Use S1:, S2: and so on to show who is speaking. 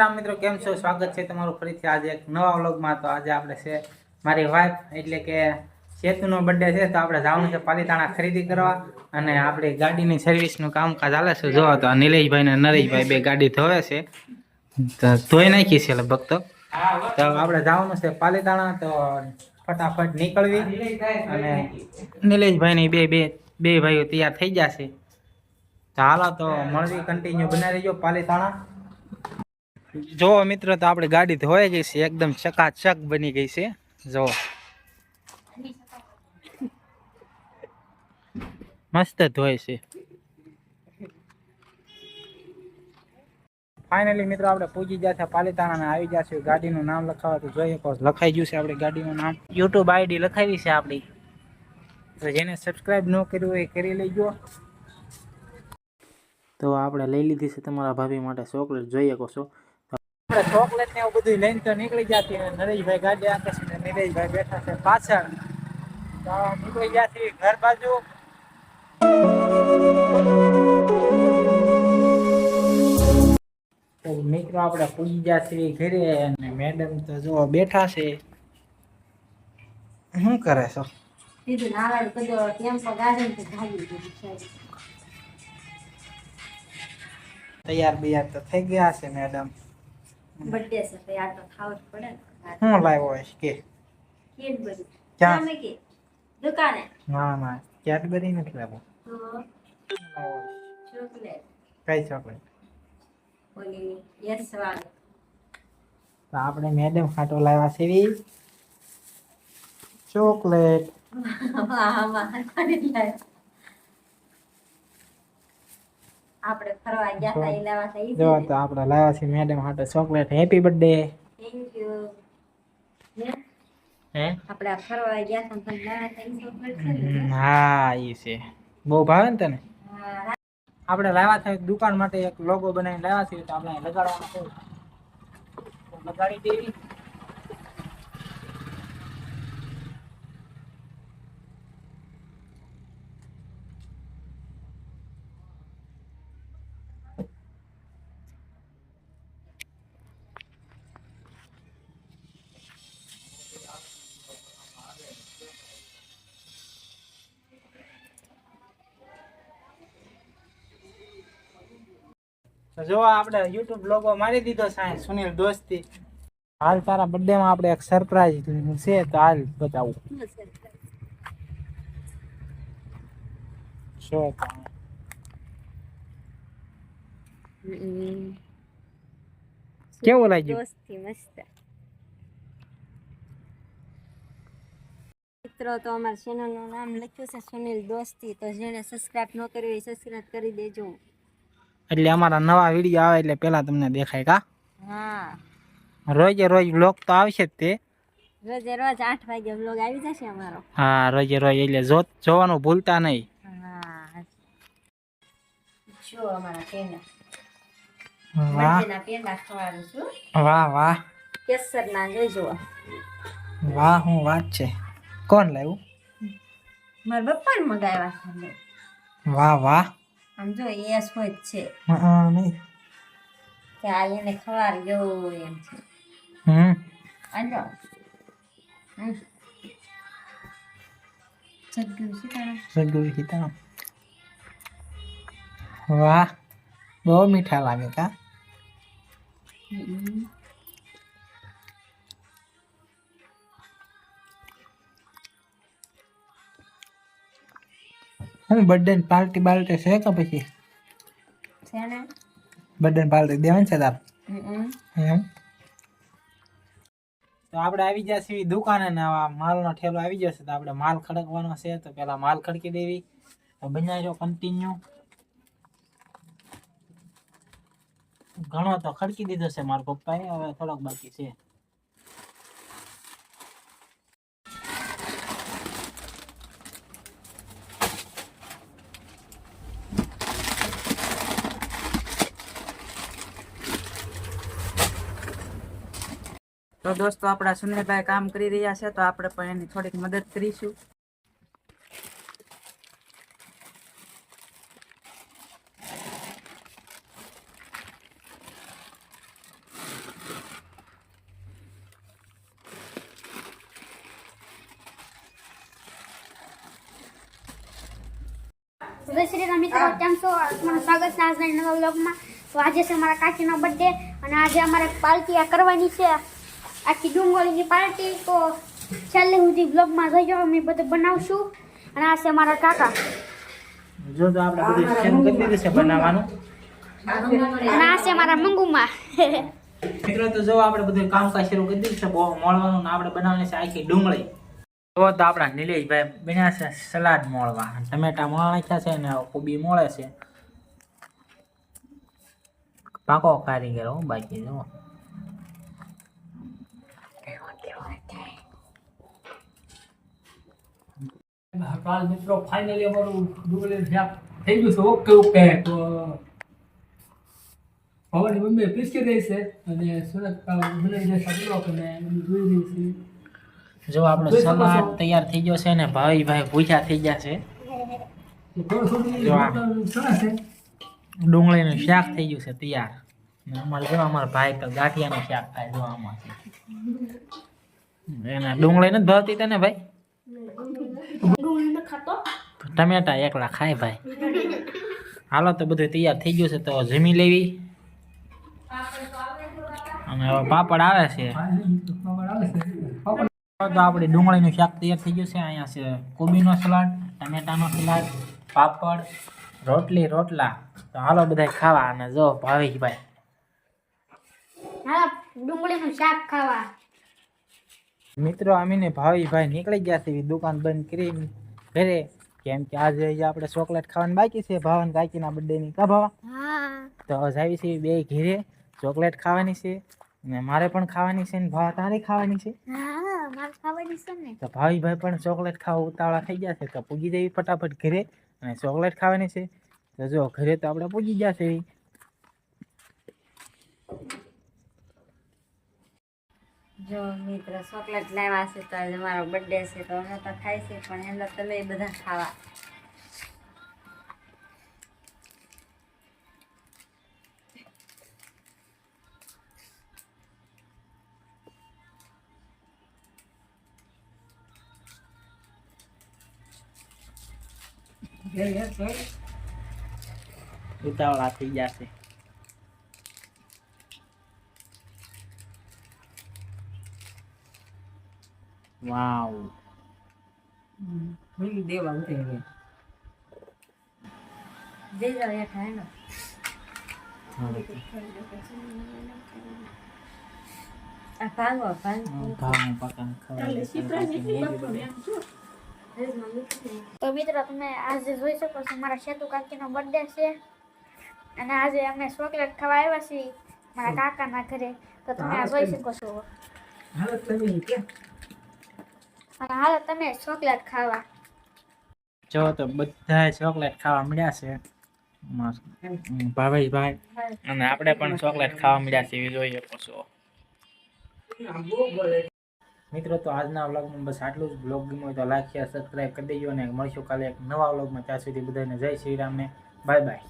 S1: રામ મિત્રો, કેમ છો? સ્વાગત છે તમારું ફરીથી આજે એક નવા વ્લોગમાં. તો આજે આપણે છે મારી વાઈફ એટલે કે સેતુનો બર્થડે છે, તો આપણે જવાનું છે પાલીતાણા ખરીદી કરવા. અને આપણી ગાડીની સર્વિસનું કામકાજ ચાલે છે. જોવા તો નિલેશભાઈ ને નરેશભાઈ બે ગાડી ધોવે છે. તો ધોઈ નાખી છે લગભગ તો. આપણે જવાનું છે પાલીતાણા, તો ફટાફટ નીકળવી. અને નિલેશભાઈની બે બે બે ભાઈઓ તૈયાર થઈ જશે તો હાલો તો મળવી કન્ટિન્યુ બનાવી રહીજો પાલીતાણા. જો મિત્રો, તો આપણી ગાડી ધોવાઈ ગઈ છે, એકદમ ચકાચક બની ગઈ છે. જો. મસ્ત ધોય છે. ફાઇનલી મિત્રો, આપણે પૂજી ગયા છે પાલિતાણા આવી ગયા છે, ગાડીનું નામ લખાવવા તો જોઈએ લખાઈ ગયું છે આપણી ગાડીનું નામ. યુટ્યુબ આઈડી લખાવી છે આપણી. તો જેને સબસ્ક્રાઈબ ન કર્યું એ કરી લેજો. તો આપણે લઈ લીધી છે તમારા ભાભી માટે ચોકલેટ. જોઈએ કહો છો. આપણે ચોકલેટ ને એવું બધું લઈને તો નીકળી જતી અને નરેશભાઈ ગાડી આંકે છે ને નિલેશભાઈ બેઠા છે પાછળ. તો નીકળી ગયા છીએ ઘર બાજુ. તો મિત્રો આપણે પૂજી ગયા છીએ ઘરે અને મેડમ તો જો બેઠા છે. શું કરે છો?
S2: કીધું નાવાડું કીધું ટેમ્પો ગાડી ને ભાગી ગયું છે.
S1: તૈયાર બિયાર તો થઈ ગયા છે મેડમ
S2: બર્થડે છે તો યાર તો ખાવું જ પડે ને.
S1: હું લાવ્યો હોય કે.
S2: કેટ બધું
S1: ક્યાં?
S2: તમે કે. દુકાને?
S1: ના ના. કેડબરી નથી લાવો
S2: તો ચોકલેટ.
S1: કઈ ચોકલેટ?
S2: ઓલી યસ વાળી
S1: તો આપણે મેડમ ખાટો લાવ્યા છે વી ચોકલેટ.
S2: આમાં કોની લાય? આપણે ફરવા ગયા હતા એ લાવા હતા
S1: જો તો આપણે લાવ્યા છે madam ખાટો chocolate happy birthday
S2: thank you
S1: હે?
S2: આપણે ફરવા ગયા હતા તો લાવ્યા હતા ચોકલેટ છે
S1: હા એ છે. બહુ ભાવે ને તને? આપણે લાવ્યા છે દુકાન માટે એક લોગો બનાવીને લાવ્યા છે તો આપણે લગાડવાનો છે. લગાડી દેવી. જો આપણે યુટ્યુબ લોગો મારી દીધો છે અહીં સુનિલ દોસ્તી. હાલ તારા બર્થડે માં આપણે એક સરપ્રાઈઝ છે તો હાલ બતાવું. શું તો
S2: હમ.
S1: કેવું લાગ્યું?
S2: દોસ્તી મસ્ત. મિત્રો તો અમારા ચેનલનું નામ લખ્યું છે સુનિલ દોસ્તી તો જેને સબસ્ક્રાઇબ ન કર્યું એ સબસ્ક્રાઇબ કરી દેજો.
S1: એટલે અમારા નવા વીડિયો આવે એટલે પેલા તમને દેખાય કા?
S2: હા.
S1: રોજે રોજ બ્લોગ તો આવશે જ તે.
S2: રોજે રોજ આઠ વાગે બ્લોગ આવી જશે અમારો.
S1: હા રોજે રોજ એટલે જો જોવાનું ભૂલતા નહીં.
S2: જો અમારા પેંડા
S1: વાહ.
S2: પેંડા ખવાડું છું
S1: વાહ વાહ.
S2: કેસરના
S1: વાહ હું વાત છે. કોણ લાવ્યું?
S2: મારા પપ્પાને મગાવ્યા છે
S1: વાહ વાહ.
S2: આમ જો એ જ છે.
S1: હા નહીં.
S2: કે આ એને ખવાર જેવું એમ છે.
S1: હમ.
S2: આજો હમ. સદગુરુ સીતારામ.
S1: સદગુરુ સીતારામ. વાહ બહુ મીઠા લાગે કા?
S2: હમ.
S1: હું બર્થડે પાર્ટી બાર્ટી છે કે પછી?
S2: છે ને.
S1: બર્થડે પાર્ટી દેવાની છે તાર. એમ? તો આપણે આવી જશે દુકાને ને માલનો ઠેલો આવી જશે તો આપણે માલ ખડકવાનો છે તો પેલા માલ ખડકી દેવી. તો બનાવજો કન્ટિન્યુ ઘણો તો ખડકી દીધો છે મારા પપ્પાએ હવે થોડોક બાકી છે. તો દોસ્તો, આપણા સુનિલભાઈ કામ કરી રહ્યા છે, તો આપણે પણ એની થોડીક મદદ કરીશું.
S3: કેમ છો? તમારું સ્વાગત છે આજના નવા તો આજે છે અમારા કાકીનો બર્થડે અને આજે અમારે પાલકી કરવાની છે. આખી ડુંગળીની પાર્ટી તો છેલ્લે સુધી વ્લોગમાં જઈજો અમે બધું બનાવશું. અને આ છે મારા કાકા.
S1: જો તો આપણે બધું શરૂ કરી દીધું છે બનાવવાનું.
S3: અને આ છે મારા મંગુમાં.
S1: મિત્રો તો જો આપણે બધું કામકાજ શરૂ કરી દીધું છે બહુ મળવાનું ને આપણે બનાવવાની છે આખી ડુંગળી. તો તો આપણા નિલેશભાઈ બન્યા છે સલાડ મોળવા. ટમેટા મોળા નાખ્યા છે ને કોબી મોળે છે. પાકો કારીગર હો બાકી જો.
S4: કાલ મિત્રો ફાઇનલી અમારું શાક થઈ ગયું છે ઓકે ઓકે તો પવનની મમ્મી પીસકી રહી છે અને સુરત બનાવી દેશે બ્લોક અને જોઈ રહી છે.
S1: જો આપણો સલાડ તૈયાર થઈ ગયો છે ને ભાઈ ભાઈ ભૂખ્યા થઈ ગયા છે. ડુંગળીનું શાક થઈ ગયું છે તૈયાર. અમારે જો અમારા ભાઈ તો ગાંઠિયાનું શાક ખાય જો આમાં એને ડુંગળી નથી ભાવતી તને ભાઈ? ટમેટા એકલા ખાય ભાઈ. હાલો તો બધું તૈયાર થઈ ગયું છે તો જમી લેવી. અને હવે પાપડ આવે છે.
S4: તો
S1: આપણે ડુંગળીનું શાક તૈયાર થઈ ગયું છે. અહીંયા છે કોબીનો સલાડ ટમેટાનો સલાડ પાપડ રોટલી રોટલા. તો હાલો બધા ખાવા અને જો ભાવેશભાઈ
S3: હા ડુંગળીનું શાક ખાવા.
S1: મિત્રો અમીને ભાવીભાઈ નીકળી ગયા છે. દુકાન બંધ કરીને ઘરે. કેમ કે આજે આપણે ચોકલેટ ખાવાની બાકી છે. ભાવન કાકીના બર્થડેની કા ભાવા તો જાવી છે બે ઘેરે ચોકલેટ ખાવાની છે અને મારે પણ ખાવાની છે ને ભાવ તારે ખાવાની છે? તો ભાવીભાઈ પણ ચોકલેટ ખાવા ઉતાવળા થઈ ગયા છે. તો પૂગી જવી ફટાફટ ઘરે અને ચોકલેટ ખાવાની છે. તો જો ઘરે તો આપણે પૂગી ગયા છે.
S2: જો મિત્ર ચોકલેટ લાવ્યા છે તો આજે મારો બર્થડે છે તો અમે તો ખાઈ છે, પણ એમને તમે બધા ખાવા.
S1: ઉતાવળા થઈ ગયા છે વાવ
S2: જઈ જાઓ હેઠા હેનો આ ભાંગો ભાંગો.
S1: ભાવનું પાકાનું ખવડાવી
S3: તો મિત્રો તમે આજે જોઈ શકો છો મારા સેતુ કાકીનો બર્થડે છે. અને આજે અમે ચોકલેટ ખાવા આવ્યા છીએ મારા કાકાના ઘરે. તો તમે આ જોઈ શકો છો.
S4: હાલો તમે કે
S3: અને હાલો તમે ચોકલેટ ખાવા.
S1: જો તો બધા ચોકલેટ ખાવા મળ્યા છે. ભાવેશભાઈ અને આપણે પણ ચોકલેટ ખાવા મળ્યા છે એવી જોઈએ છો મિત્રો, તો આજના વ્લોગમાં બસ આટલું જ. બ્લોગ ગમ્યું તો લાઈક, શેર સબસ્ક્રાઈબ કરી દેજો અને મળશું કાલે એક નવા વ્લોગમાં. ત્યાં સુધી બધાને જય શ્રી રામને બાય બાય.